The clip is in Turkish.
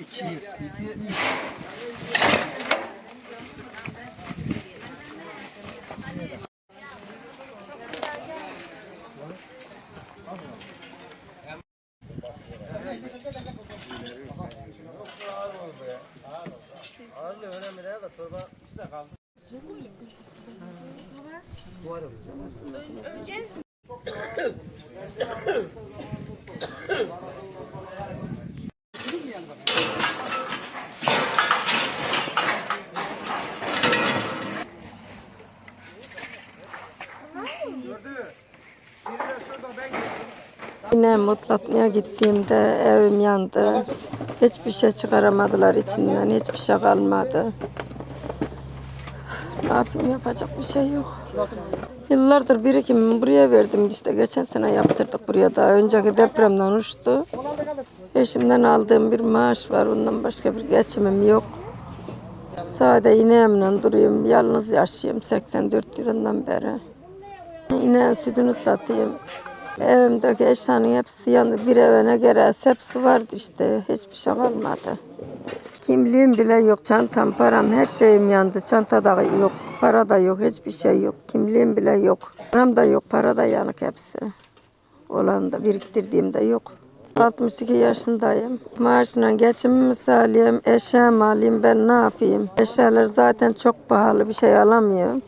İki. Önce Yine mutlatmaya gittiğimde evim yandı. Hiçbir şey çıkaramadılar içinden. Hiçbir şey kalmadı. Ne yapayım yapacak bir şey yok. Yıllardır birikimimi buraya verdim. İşte geçen sene yaptırdık buraya daha. Önceki depremden uçtu. Eşimden aldığım bir maaş var. Ondan başka bir geçimim yok. Sade ineğimle duruyorum. Yalnız yaşıyorum 84 yılından beri. İneğin sütünü satayım. Evimdeki eşyanın hepsi yandı. Bir eve ne gerekse hepsi vardı işte. Hiçbir şey kalmadı. Kimliğim bile yok. Çantam, param, her şeyim yandı. Çanta da yok. Para da yok. Hiçbir şey yok. Kimliğim bile yok. Param da yok. Para da yanık hepsi. Olan da biriktirdiğim de yok. 62 yaşındayım. Maaşla geçimimi sağlayayım, eşyamı alayım ben ne yapayım? Eşyalar zaten çok pahalı bir şey alamıyorum.